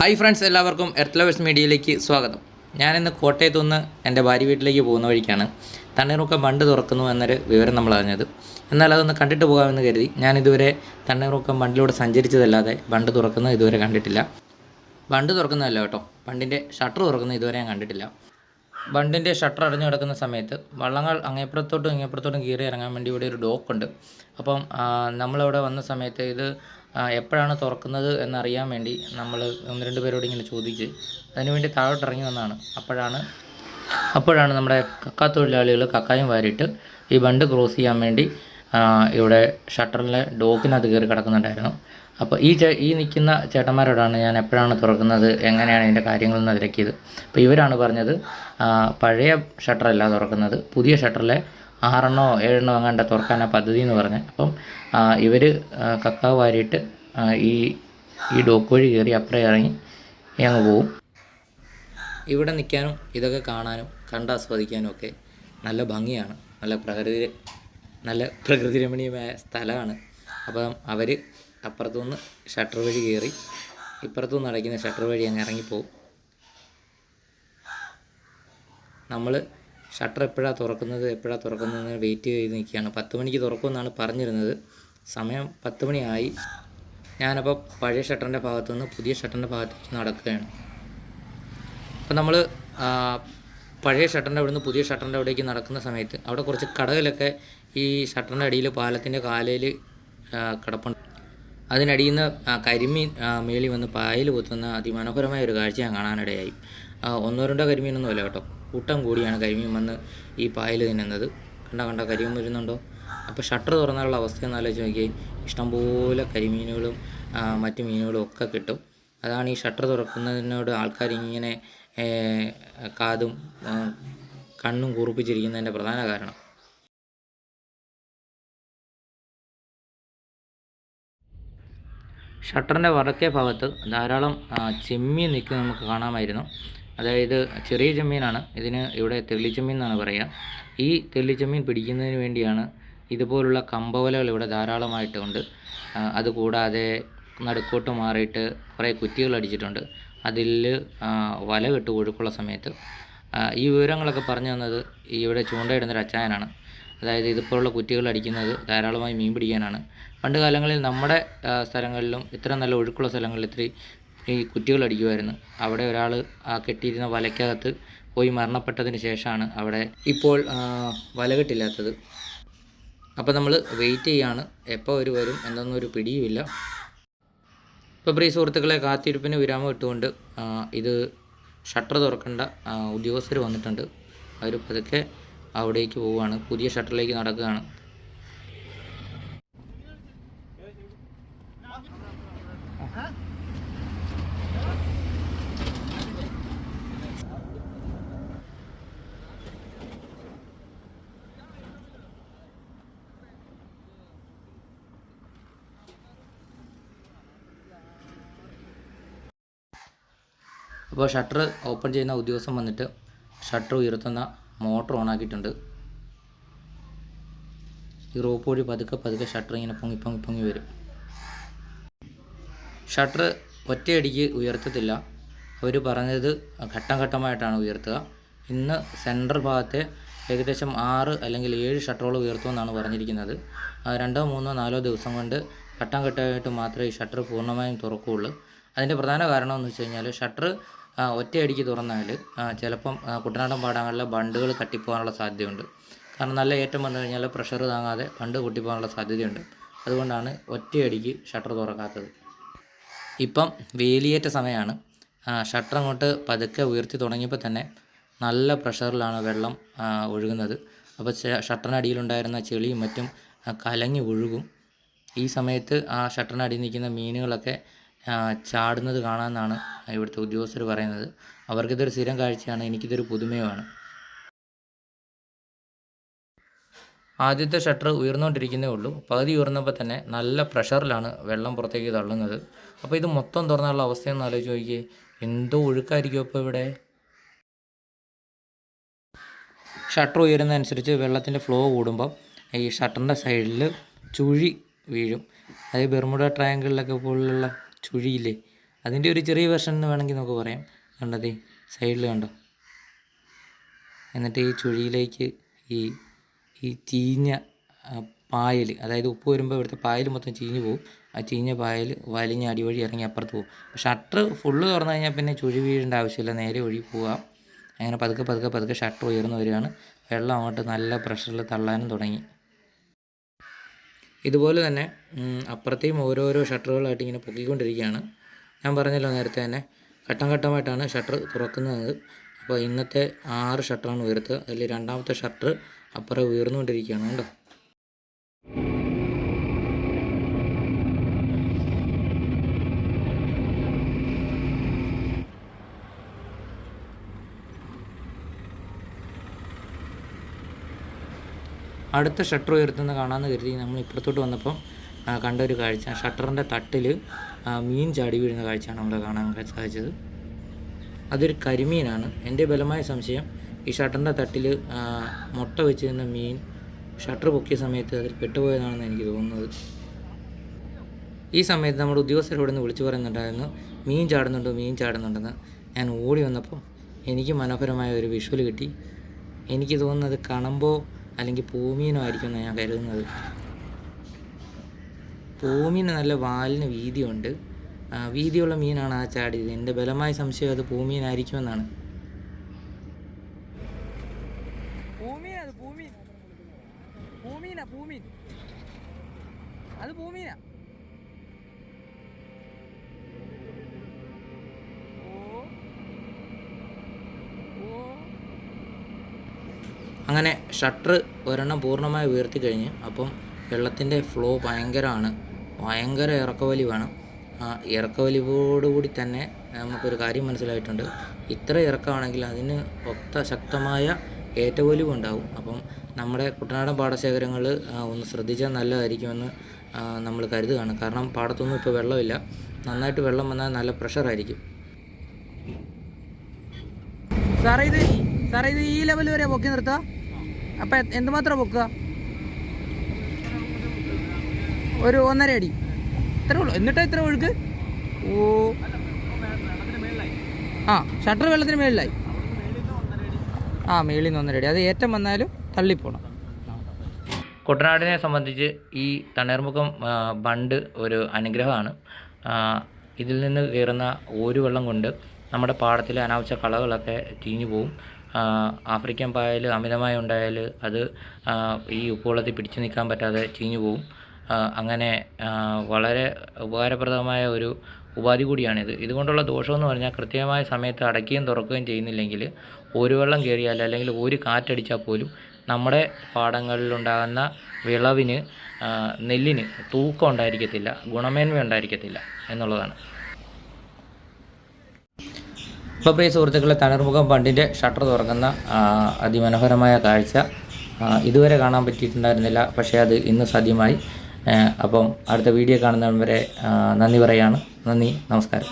Hi friends എല്ലാവർക്കും earth lovers മീഡിയയിലേക്ക് സ്വാഗതം. ഞാനിന്ന് കോട്ടയത്തു നിന്ന് എന്റെ ഭാര്യ വീട്ടിലേക്ക് പോകുന്ന വഴിക്കാണ്. തണ്ണീർമുക്കം ബണ്ട് തുറക്കുന്നു എന്നൊരു വിവരം നമ്മൾ അറിഞ്ഞത് എന്നാൽ അതൊന്ന് കണ്ടിട്ട് പോകാമെന്ന് കരുതി. ഞാനിതുവരെ തണ്ണീർമുക്കം ബണ്ടിലൂടെ സഞ്ചരിച്ചതല്ലാതെ ബണ്ട് തുറക്കുന്നത് ഇതുവരെ കണ്ടിട്ടില്ല. ബണ്ട് തുറക്കുന്നതല്ല കേട്ടോ. ബണ്ടിന്റെ ഷട്ടർ തുറക്കുന്നത് ഇതുവരെ ഞാൻ കണ്ടിട്ടില്ല. ബണ്ടിന്റെ ഷട്ടർ അടഞ്ഞു കിടക്കുന്ന സമയത്ത് വള്ളങ്ങൾ അങ്ങേപ്പുറത്തോട്ടും ഇങ്ങേപ്പുറത്തോട്ടും കീറി ഇറങ്ങാൻ വേണ്ടി ഇവിടെ ഒരു ഡോക്കുണ്ട്. അപ്പം നമ്മളവിടെ വന്ന സമയത്ത് ഇത് എപ്പോഴാണ് തുറക്കുന്നത് എന്നറിയാൻ വേണ്ടി നമ്മൾ ഒന്ന് രണ്ട് പേരോട് ഇങ്ങനെ ചോദിച്ച് അതിനുവേണ്ടി താഴോട്ട് ഇറങ്ങി വന്നതാണ്. അപ്പോഴാണ് അപ്പോഴാണ് നമ്മുടെ കക്കാ തൊഴിലാളികൾ കക്കായും വാരിയിട്ട് ഈ ബണ്ട് ക്രോസ് ചെയ്യാൻ വേണ്ടി ഇവിടെ ഷട്ടറിലെ ഡോക്കിനകത്ത് കയറി കിടക്കുന്നുണ്ടായിരുന്നു. അപ്പോൾ ഈ ഈ നിൽക്കുന്ന ചേട്ടന്മാരോടാണ് ഞാൻ എപ്പോഴാണ് തുറക്കുന്നത് എങ്ങനെയാണ് ഇതിന്റെ കാര്യങ്ങളെന്ന് തിരക്കിയത് അപ്പോൾ ഇവരാണ് പറഞ്ഞത് പഴയ ഷട്ടറല്ല തുറക്കുന്നത് പുതിയ ഷട്ടറിലെ ആറെണ്ണോ ഏഴെണ്ണോ അങ്ങാണ്ട് തുറക്കാനാണ് പദ്ധതി എന്ന് പറഞ്ഞത് അപ്പം ഇവർ കക്കാവ് വാരിയിട്ട് ഈ ഈ ഡോക്ക് വഴി കയറി അപ്പുറം ഇറങ്ങി അങ്ങ് പോവും. ഇവിടെ നിൽക്കാനും ഇതൊക്കെ കാണാനും കണ്ടാസ്വദിക്കാനും ഒക്കെ നല്ല ഭംഗിയാണ്. നല്ല പ്രകൃതി നല്ല പ്രകൃതി രമണീയമായ സ്ഥലമാണ്. അപ്പം അവർ അപ്പുറത്തുനിന്ന് ഷട്ടർ വഴി കയറി ഇപ്പുറത്തുനിന്ന് അടയ്ക്കുന്ന ഷട്ടർ വഴി അങ്ങ് ഇറങ്ങിപ്പോവും. നമ്മൾ ഷട്ടർ എപ്പോഴാണ് തുറക്കുന്നത് എപ്പോഴാണ് തുറക്കുന്നതെന്ന് വെയിറ്റ് ചെയ്ത് നിൽക്കുകയാണ്. പത്ത് മണിക്ക് തുറക്കുമെന്നാണ് പറഞ്ഞിരുന്നത്. സമയം പത്ത് മണിയായി. ഞാനപ്പോൾ പഴയ ഷട്ടറിന്റെ ഭാഗത്തു നിന്ന് പുതിയ ഷട്ടറിന്റെ ഭാഗത്തേക്ക് നടക്കുകയാണ്. അപ്പോൾ നമ്മൾ പഴയ ഷട്ടറിന്റെ നിന്ന് പുതിയ ഷട്ടറിന്റെ അവിടേക്ക് നടക്കുന്ന സമയത്ത് അവിടെ കുറച്ച് കടകളൊക്കെ ഈ ഷട്ടറിന്റെ അടിയിൽ പാലത്തിന്റെ കാലയിൽ കിടപ്പുണ്ട്. അതിനടിയിൽ നിന്ന് കരിമീൻ മേളി വന്ന് പായൽ കുത്തുന്ന അതിമനോഹരമായ ഒരു കാഴ്ച ഞാൻ കാണാനിടയായി. ഒന്നോ രണ്ടോ കരിമീനൊന്നുമല്ല കേട്ടോ. കൂട്ടം കൂടിയാണ് കരിമീൻ വന്ന് ഈ പായൽ തിന്നുന്നത്. കണ്ട കണ്ട കരിമീൻ വരുന്നുണ്ടോ? അപ്പോൾ ഷട്ടർ തുറന്നാലുള്ള അവസ്ഥ എന്ന് ആലോചിച്ച് നോക്കിയേ. ഇഷ്ടംപോലെ കരിമീനുകളും മറ്റു മീനുകളും ഒക്കെ കിട്ടും. അതാണ് ഈ ഷട്ടർ തുറക്കുന്നതിനോട് ആൾക്കാർ ഇങ്ങനെ കാതും കണ്ണും കൂർപ്പിച്ചിരിക്കുന്നതിന്റെ പ്രധാന കാരണം. ഷട്ടറിന്റെ വടക്കേ ഭാഗത്ത് ധാരാളം ചെമ്മീൻ നിൽക്കുന്നത് നമുക്ക് കാണാമായിരുന്നു. അതായത് ചെറിയ ചെമ്മീനാണ്. ഇതിന് ഇവിടെ തെള്ളിച്ചെമ്മീൻ എന്നാണ് പറയുക ഈ തെള്ളിച്ചെമ്മീൻ പിടിക്കുന്നതിന് വേണ്ടിയാണ് ഇതുപോലുള്ള കമ്പവലകൾ ഇവിടെ ധാരാളമായിട്ടുണ്ട്. അതുകൂടാതെ നടുക്കോട്ട് മാറിയിട്ട് കുറേ കുറ്റികൾ അടിച്ചിട്ടുണ്ട്. അതിൽ വല കെട്ട് ഒഴുക്കുള്ള സമയത്ത്. ഈ വിവരങ്ങളൊക്കെ പറഞ്ഞു തന്നത് ഇവിടെ ചൂണ്ടയിടുന്നൊരു അച്ചായനാണ് അതായത് ഇതുപോലുള്ള കുറ്റികൾ അടിക്കുന്നത് ധാരാളമായി മീൻ പിടിക്കാനാണ്. പണ്ട് കാലങ്ങളിൽ നമ്മുടെ സ്ഥലങ്ങളിലും ഇത്ര നല്ല ഒഴുക്കുള്ള സ്ഥലങ്ങളിൽ ഇത്തിരി ഈ കുറ്റികൾ അടിക്കുമായിരുന്നു അവിടെ ഒരാൾ ആ കെട്ടിയിരുന്ന വലയ്ക്കകത്ത് പോയി മരണപ്പെട്ടതിന് ശേഷമാണ് അവിടെ ഇപ്പോൾ വല കെട്ടില്ലാത്തത് അപ്പോൾ നമ്മൾ വെയിറ്റ് ചെയ്യാണ്. എപ്പോൾ അവർ വരും എന്നൊന്നും ഒരു പിടിയുമില്ല. ഇപ്പോൾ പ്രിയ സുഹൃത്തുക്കളെ കാത്തിരിപ്പിന് വിരാമം ഇട്ടുകൊണ്ട് ഇത് ഷട്ടർ തുറക്കേണ്ട ഉദ്യോഗസ്ഥർ വന്നിട്ടുണ്ട്. അവർ പതുക്കെ അവിടേക്ക് പോവുകയാണ്. പുതിയ ഷട്ടറിലേക്ക് നടക്കുകയാണ്. അപ്പോൾ ഷട്ടർ ഓപ്പൺ ചെയ്യുന്ന ഉദ്യോഗസ്ഥൻ വന്നിട്ട് ഷട്ടർ ഉയർത്തുന്ന മോട്ടർ ഓണാക്കിയിട്ടുണ്ട് ഈ റോപ്പ് വഴി പതുക്കെ പതുക്കെ ഷട്ടർ ഇങ്ങനെ പൊങ്ങി പൊങ്ങി പൊങ്ങി വരും. ഷട്ടർ ഒറ്റയടിക്ക് ഉയർത്തത്തില്ല. അവർ പറഞ്ഞത് ഘട്ടം ഘട്ടമായിട്ടാണ് ഉയർത്തുക. ഇന്ന് സെൻട്രൽ ഭാഗത്തെ ഏകദേശം ആറ് അല്ലെങ്കിൽ ഏഴ് ഷട്ടറുകൾ ഉയർത്തുമെന്നാണ് പറഞ്ഞിരിക്കുന്നത്. രണ്ടോ മൂന്നോ നാലോ ദിവസം കൊണ്ട് ഘട്ടം ഘട്ടമായിട്ട് മാത്രമേ ഈ ഷട്ടർ പൂർണമായും തുറക്കുകയുള്ളൂ. അതിന്റെ പ്രധാന കാരണം എന്ന് വെച്ച് കഴിഞ്ഞാൽ ഷട്ടർ ഒറ്റയടിക്ക് തുറന്നാൽ ചിലപ്പം കുട്ടനാടൻ പാടങ്ങളിലെ ബണ്ടുകൾ കട്ടിപ്പോകാനുള്ള സാധ്യതയുണ്ട്. കാരണം നല്ല ഏറ്റം വന്നു കഴിഞ്ഞാൽ പ്രഷർ താങ്ങാതെ ബണ്ട് പൊട്ടിപ്പോകാനുള്ള സാധ്യതയുണ്ട്. അതുകൊണ്ടാണ് ഒറ്റയടിക്ക് ഷട്ടർ തുറക്കാത്തത്. ഇപ്പം വേലിയേറ്റ സമയമാണ് ഷട്ടർ അങ്ങോട്ട് പതുക്കെ ഉയർത്തി തുടങ്ങിയപ്പോൾ തന്നെ നല്ല പ്രഷറിലാണ് വെള്ളം ഒഴുകുന്നത്. അപ്പോൾ ഷട്ടറിനടിയിലുണ്ടായിരുന്ന ചെളിയും മറ്റും കലങ്ങി ഒഴുകും ഈ സമയത്ത് ആ ഷട്ടറിനടിയിൽ നിൽക്കുന്ന മീനുകളൊക്കെ ചാടുന്നത് കാണാമെന്നാണ് ഇവിടുത്തെ ഉദ്യോഗസ്ഥർ പറയുന്നത്. അവർക്കിതൊരു സ്ഥിരം കാഴ്ചയാണ് എനിക്കിതൊരു പുതുമയുമാണ്. ആദ്യത്തെ ഷട്ടർ ഉയർന്നുകൊണ്ടിരിക്കുന്നേ ഉള്ളൂ. പകുതി ഉയർന്നപ്പോൾ തന്നെ നല്ല പ്രഷറിലാണ് വെള്ളം പുറത്തേക്ക് തള്ളുന്നത്. അപ്പോൾ ഇത് മൊത്തം തുറന്നുള്ള അവസ്ഥയെന്ന് ആലോചിച്ച് നോക്കിയേ. എന്തോ ഒഴുക്കായിരിക്കും അപ്പോൾ ഇവിടെ? ഷട്ടർ ഉയരുന്നതനുസരിച്ച് വെള്ളത്തിന്റെ ഫ്ലോ കൂടുമ്പം ഈ ഷട്ടറിന്റെ സൈഡിൽ ചുഴി വീഴും. അതായത് ബെർമുഡ ട്രയാങ്കിളിലൊക്കെ പോലുള്ള ചുഴിയില്ലേ അതിന്റെ ഒരു ചെറിയ വെർഷൻ എന്ന് വേണമെങ്കിൽ നമുക്ക് പറയാം. കണ്ടത് സൈഡിൽ കണ്ടോ? എന്നിട്ട് ഈ ചുഴിയിലേക്ക് ഈ ഈ ചീഞ്ഞ പായൽ അതായത് ഉപ്പ് വരുമ്പോൾ ഇവിടുത്തെ പായൽ മൊത്തം ചീഞ്ഞു പോകും ആ ചീഞ്ഞ പായൽ വലിഞ്ഞ് അടിവഴി ഇറങ്ങി അപ്പുറത്ത് പോകും ഷട്ടർ ഫുള്ള് തുറന്നു കഴിഞ്ഞാൽ പിന്നെ ചുഴി വീഴേണ്ട ആവശ്യമില്ല. നേരെ ഒഴുകി പോവാം. അങ്ങനെ പതുക്കെ പതുക്കെ പതുക്കെ ഷട്ടർ ഉയർന്നു വരികയാണ്. വെള്ളം അങ്ങോട്ട് നല്ല പ്രഷറിൽ തള്ളാനും തുടങ്ങി. ഇതുപോലെ തന്നെ അപ്പുറത്തെയും ഓരോരോ ഷട്ടറുകളായിട്ട് ഇങ്ങനെ പൊക്കിക്കൊണ്ടിരിക്കുകയാണ്. ഞാൻ പറഞ്ഞല്ലോ നേരത്തെ തന്നെ ഘട്ടം ഘട്ടമായിട്ടാണ് ഷട്ടർ തുറക്കുന്നത്. അപ്പോൾ ഇന്നത്തെ ആറ് ഷട്ടറാണ് ഉയർത്തുക. അതിൽ രണ്ടാമത്തെ ഷട്ടർ അപ്പുറം ഉയർന്നുകൊണ്ടിരിക്കുകയാണ്. കണ്ടോ? അടുത്ത ഷട്ടർ ഉയർത്തുന്ന കാണാമെന്ന് കരുതി നമ്മൾ ഇപ്പുറത്തോട്ട് വന്നപ്പം കണ്ട ഒരു കാഴ്ച. ഷട്ടറിന്റെ തട്ടിൽ മീൻ ചാടി വീഴുന്ന കാഴ്ചയാണ് നമ്മൾ കാണാൻ സാധിച്ചത്. അതൊരു കരിമീനാണ്. എന്റെ ബലമായ സംശയം ഈ ഷട്ടറിന്റെ തട്ടിൽ മുട്ട വെച്ചിരുന്ന മീൻ ഷട്ടർ പൊക്കിയ സമയത്ത് അതിൽ പെട്ടുപോയതാണെന്ന് എനിക്ക് തോന്നുന്നത്. ഈ സമയത്ത് നമ്മുടെ ഉദ്യോഗസ്ഥർ ഇവിടെ നിന്ന് വിളിച്ചു പറയുന്നുണ്ടായിരുന്നു മീൻ ചാടുന്നുണ്ടോ? മീൻ ചാടുന്നുണ്ടെന്ന്. ഞാൻ ഓടി വന്നപ്പോൾ എനിക്ക് മനോഹരമായ ഒരു വിഷ്വൽ കിട്ടി. എനിക്ക് തോന്നുന്നത് കണമ്പോ അല്ലെങ്കിൽ പൂമീനോ ആയിരിക്കും ഞാൻ കരുതുന്നത്. പൂമീന് നല്ല വാലിന് വീതിയുണ്ട്. വീതിയുള്ള മീനാണ് ആ ചാടിയത് എന്റെ ബലമായ സംശയം അത് പൂമീനായിരിക്കുമെന്നാണ്. അത് പൂമീനാ. അങ്ങനെ ഷട്ടർ ഒരെണ്ണം പൂർണമായി ഉയർത്തി കഴിഞ്ഞ് അപ്പം വെള്ളത്തിന്റെ ഫ്ലോ ഭയങ്കരമാണ്. ഭയങ്കര ഇറക്കവലി വേണം ആ ഇറക്കവലിവോടുകൂടി തന്നെ നമുക്കൊരു കാര്യം മനസ്സിലായിട്ടുണ്ട്. ഇത്ര ഇറക്കമാണെങ്കിൽ അതിന് ഒത്ത ശക്തമായ ഏറ്റവലിവും ഉണ്ടാവും അപ്പം നമ്മുടെ കുട്ടനാടൻ പാടശേഖരങ്ങൾ ഒന്ന് ശ്രദ്ധിച്ചാൽ നല്ലതായിരിക്കുമെന്ന് നമ്മൾ കരുതുകയാണ്. കാരണം പാടത്തൊന്നും ഇപ്പോൾ വെള്ളമില്ല. നന്നായിട്ട് വെള്ളം വന്നാൽ നല്ല പ്രഷറായിരിക്കും. സാറേ ഇത് സാറേ ഇത് ഈ ലെവൽ വരെ പൊക്കി നിർത്തുക അപ്പം എ- എന്തുമാത്രം പൊക്കുക? ഒരു ഒന്നര അടി. ഇത്രേ ഉള്ളൂ. എന്നിട്ടാ ഇത്ര ഒഴുക്ക്? ഓ. ആ ഷട്ടർ വെള്ളത്തിന് മേളിലായി. ആ മേളിൽ നിന്ന് ഒന്നര അടി. അത് ഏറ്റം വന്നാലും തള്ളിപ്പോണം. കുട്ടനാടിനെ സംബന്ധിച്ച് ഈ തണ്ണീർമുഖം ബണ്ട് ഒരു അനുഗ്രഹമാണ്. ഇതിൽ നിന്ന് കയറുന്ന ഒരു വെള്ളം കൊണ്ട് നമ്മുടെ പാടത്തിലെ അനാവശ്യ കളകളൊക്കെ ചീഞ്ഞു പോവും. ആഫ്രിക്കൻ പായൽ അമിതമായി ഉണ്ടായാൽ അത് ഈ ഉപ്പുവെള്ളത്തിൽ പിടിച്ചു നിൽക്കാൻ പറ്റാതെ ചീഞ്ഞു പോവും. അങ്ങനെ വളരെ ഉപകാരപ്രദമായ ഒരു ഉപാധി കൂടിയാണിത്. ഇതുകൊണ്ടുള്ള ദോഷമെന്ന് പറഞ്ഞാൽ കൃത്യമായ സമയത്ത് അടയ്ക്കുകയും തുറക്കുകയും ചെയ്യുന്നില്ലെങ്കിൽ ഒരു വെള്ളം കയറിയാൽ അല്ലെങ്കിൽ ഒരു കാറ്റടിച്ചാൽ പോലും നമ്മുടെ പാടങ്ങളിലുണ്ടാകുന്ന വിളവിന് നെല്ലിന് തൂക്കം ഉണ്ടായിരിക്കത്തില്ല ഗുണമേന്മ ഉണ്ടായിരിക്കത്തില്ല എന്നുള്ളതാണ്. അപ്പോൾ പ്രിയ സുഹൃത്തുക്കളെ തണർമുഖം പണ്ടിന്റെ ഷട്ടർ തുറക്കുന്ന അതിമനോഹരമായ കാഴ്ച ഇതുവരെ കാണാൻ പറ്റിയിട്ടുണ്ടായിരുന്നില്ല പക്ഷേ അത് ഇന്ന് സാധ്യമായി അപ്പം അടുത്ത വീഡിയോ കാണുന്നവരെ നന്ദി പറയാണ്. നന്ദി നമസ്കാരം.